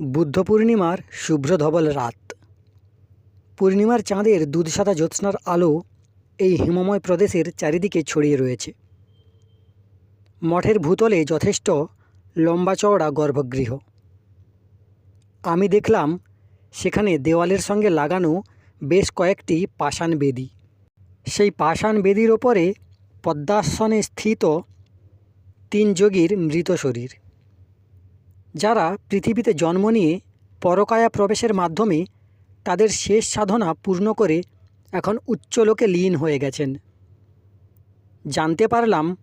বুদ্ধ পূর্ণিমার শুভ্র ধবল রাত। পূর্ণিমার চাঁদের দুধসাদা জ্যোৎস্নার আলো এই হিমময় প্রদেশের চারিদিকে ছড়িয়ে রয়েছে। মঠের ভূতলে যথেষ্ট লম্বা চওড়া গর্ভগৃহ। আমি দেখলাম সেখানে দেওয়ালের সঙ্গে লাগানো বেশ কয়েকটি পাষাণ বেদি। সেই পাষাণ বেদির ওপরে পদ্মাসনে স্থিত তিন যোগীর মৃত শরীর। যারা পৃথিবীতে জন্ম নিয়ে পরকায়া প্রবেশের মাধ্যমে তাদের শেষ সাধনা পূর্ণ করে এখন উচ্চলোকে লীন হয়ে গেছেন। জানতে পারলাম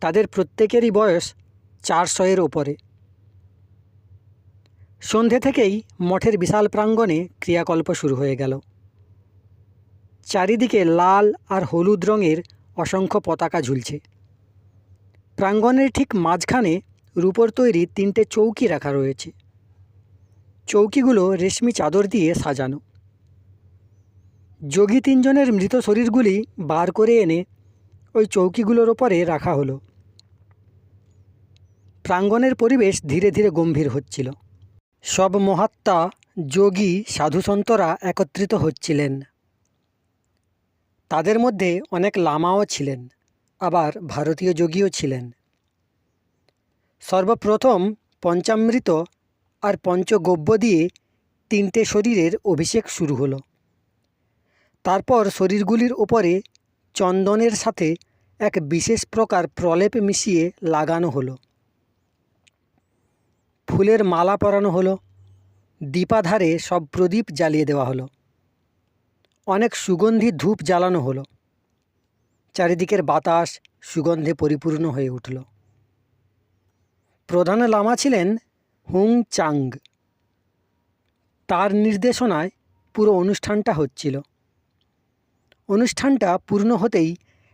তাদের প্রত্যেকেরই বয়স চারশয়ের ওপরে সন্ধে থেকেই মঠের বিশাল প্রাঙ্গণে ক্রিয়াকল্প শুরু হয়ে গেল। চারিদিকে লাল আর হলুদ রঙের অসংখ্য পতাকা ঝুলছে। প্রাঙ্গণের ঠিক মাঝখানে রূপোর তৈরি তিনটে চৌকি রাখা রয়েছে। চৌকিগুলো রেশমি চাদর দিয়ে সাজানো। যোগী তিনজনের মৃত শরীরগুলি বার করে এনে ওই চৌকিগুলোর ওপরে রাখা হলো। প্রাঙ্গণের পরিবেশ ধীরে ধীরে গম্ভীর হচ্ছিল। সব মহাত্মা, যোগী, সাধুসন্তরা একত্রিত হচ্ছিলেন। তাদের মধ্যে অনেক লামাও ছিলেন, আবার ভারতীয় যোগীও ছিলেন। সর্বপ্রথম পঞ্চামৃত আর পঞ্চগব্য দিয়ে তিনটে শরীরের অভিষেক শুরু হলো। তারপর শরীরগুলির ওপরে চন্দনের সাথে এক বিশেষ প্রকার প্রলেপ মিশিয়ে লাগানো হলো। ফুলের মালা পরানো হলো। দীপাধারে সব প্রদীপ জ্বালিয়ে দেওয়া হলো। অনেক সুগন্ধি ধূপ জ্বালানো হলো। চারিদিকের বাতাস সুগন্ধে পরিপূর্ণ হয়ে উঠল। প্রধান লামা ছিলেন হুং চাং। তার নির্দেশনায় পুরো অনুষ্ঠানটা হচ্ছিল। অনুষ্ঠানটা পূর্ণ হতেই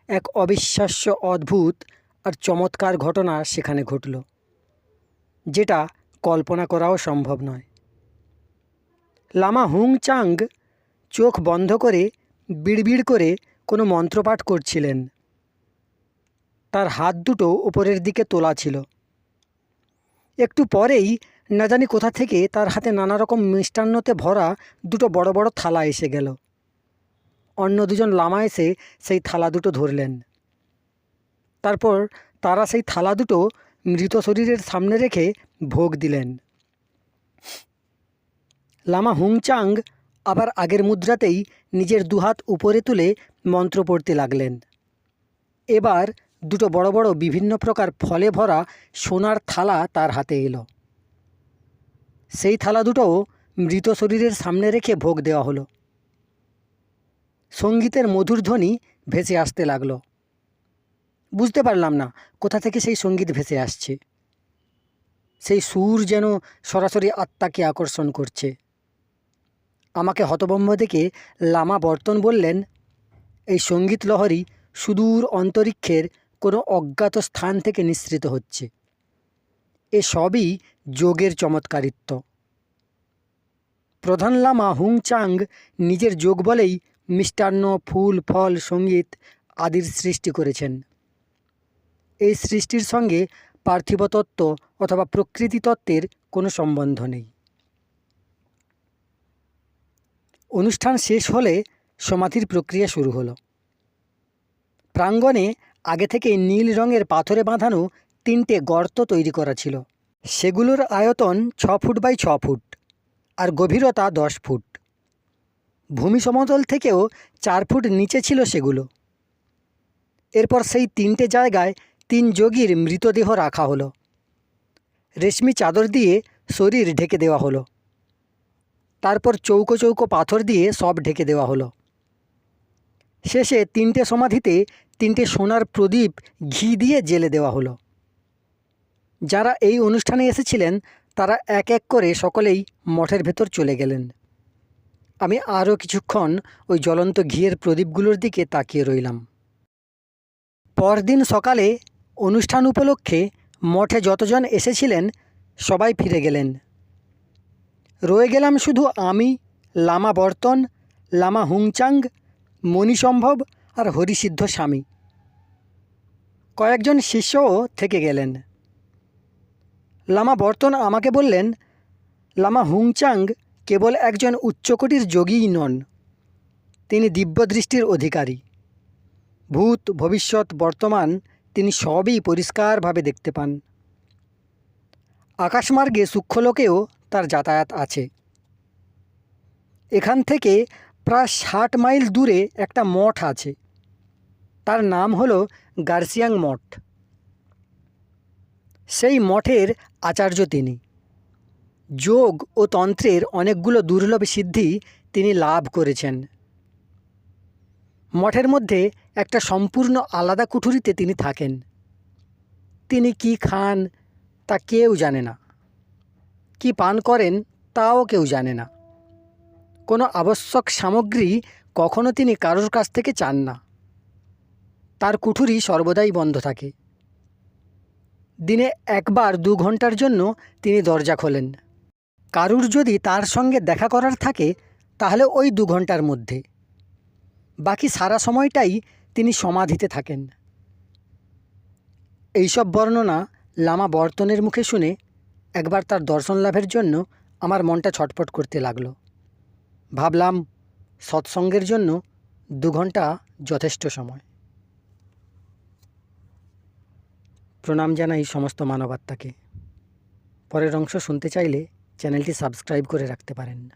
এক অবিশ্বাস্য অদ্ভুত আর চমৎকার ঘটনা সেখানে ঘটল, যেটা কল্পনা করাও সম্ভব নয়। লামা হুং চাং চোখ বন্ধ করে বিড়বিড় করে কোনো মন্ত্রপাঠ করছিলেন। তার হাত দুটো উপরের দিকে তোলা ছিল। একটু পরেই না জানি কোথা থেকে তার হাতে নানা রকম মিষ্টান্নতে ভরা দুটো বড় বড় থালা এসে গেল। অন্য দুজন লামা এসে সেই থালা দুটো ধরলেন। তারপর তারা সেই থালা দুটো মৃত শরীরের সামনে রেখে ভোগ দিলেন। লামা হুংচাং আবার আগের মুদ্রাতেই নিজের দুহাত উপরে তুলে মন্ত্র পড়তে লাগলেন। এবার দুটো বড় বড় বিভিন্ন প্রকার ফলে ভরা সোনার থালা তার হাতে এলো। সেই থালা দুটোও মৃত শরীরের সামনে রেখে ভোগ দেওয়া হলো। সঙ্গীতের মধুর ধ্বনি ভেসে আসতে লাগল। বুঝতে পারলাম না কোথা থেকে সেই সংগীত ভেসে আসছে। সেই সুর যেন সরাসরি আত্মাকে আকর্ষণ করছে। আমাকে হতভম্ব দেখে লামা বর্তন বললেন, এই সংগীত লহরী সুদূর অন্তরিক্ষের কোনো অজ্ঞাত স্থান থেকে নিঃসৃত হচ্ছে। এ সবই যোগের চমৎকারিত্ব। প্রধান লামা হুং চাং নিজের যোগ বলেই মিষ্টান্ন, ফুল, ফল, সংগীত আদির সৃষ্টি করেছেন। এই সৃষ্টির সঙ্গে পার্থিব তত্ত্ব অথবা প্রকৃতি তত্ত্বের কোনো সম্বন্ধ নেই। অনুষ্ঠান শেষ হলে সমাধির প্রক্রিয়া শুরু হলো। প্রাঙ্গণে আগে থেকে নীল রঙের পাথরে বাঁধানো তিনটে গর্ত তৈরি করা ছিল। সেগুলোর আয়তন ছ ফুট বাই ছ ফুট আর গভীরতা দশ ফুট। ভূমি সমতল থেকেও চার ফুট নিচে ছিল সেগুলো। এরপর সেই তিনটে জায়গায় তিন যোগীর মৃতদেহ রাখা হলো। রেশমি চাদর দিয়ে শরীর ঢেকে দেওয়া হলো। তারপর চৌকো চৌকো পাথর দিয়ে সব ঢেকে দেওয়া হলো। শেষে তিনটে সমাধিতে তিনটে সোনার প্রদীপ ঘি দিয়ে জেলে দেওয়া হলো। যারা এই অনুষ্ঠানে এসেছিলেন, তারা এক এক করে সকলেই মঠের ভেতর চলে গেলেন। আমি আরও কিছুক্ষণ ওই জ্বলন্ত ঘিয়ের প্রদীপগুলোর দিকে তাকিয়ে রইলাম। পরদিন সকালে অনুষ্ঠান উপলক্ষে মঠে যতজন এসেছিলেন, সবাই ফিরে গেলেন। রয়ে গেলাম শুধু আমি, লামা বর্তন, লামা হুংচাং মণিসম্ভব আর হরিসিদ্ধ স্বামী। কয়েকজন শিষ্যও থেকে গেলেন। লামা বর্তন আমাকে বললেন, লামা হুংচাং কেবল একজন উচ্চকোটির যোগীই নন, তিনি দিব্যদৃষ্টির অধিকারী। ভূত, ভবিষ্যৎ, বর্তমান, তিনি সবই পরিষ্কারভাবে দেখতে পান। আকাশমার্গে সূক্ষ্মলোকেও তার যাতায়াত আছে। এখান থেকে প্রায় ষাট মাইল দূরে একটা মঠ আছে। তার নাম হলো গার্সিয়াং মঠ। সেই মঠের আচার্য তিনি। যোগ ও তন্ত্রের অনেকগুলো দুর্লভ সিদ্ধি তিনি লাভ করেছেন। মঠের মধ্যে একটা সম্পূর্ণ আলাদা কুঠুরিতে তিনি থাকেন। তিনি কি খান তা কেউ জানে না। কি পান করেন তাও কেউ জানে না। কোনো আবশ্যক সামগ্রী কখনো তিনি কারোর কাছ থেকে চান না। তার কুঠুরি সর্বদাই বন্ধ থাকে। দিনে একবার দু ঘণ্টার জন্য তিনি দরজা খোলেন। কারুর যদি তার সঙ্গে দেখা করার থাকে, তাহলে ওই দু ঘণ্টার মধ্যে। বাকি সারা সময়টাই তিনি সমাধিতে থাকেন। এইসব বর্ণনা লামা বর্তনের মুখে শুনে একবার তার দর্শন লাভের জন্য আমার মনটা ছটফট করতে লাগল। ভাবলাম সৎসঙ্গের জন্য দু ঘণ্টা যথেষ্ট সময়। প্রণাম জানাই সমস্ত মানবাত্মাকে। পরের অংশ শুনতে চাইলে চ্যানেলটি সাবস্ক্রাইব করে রাখতে পারেন।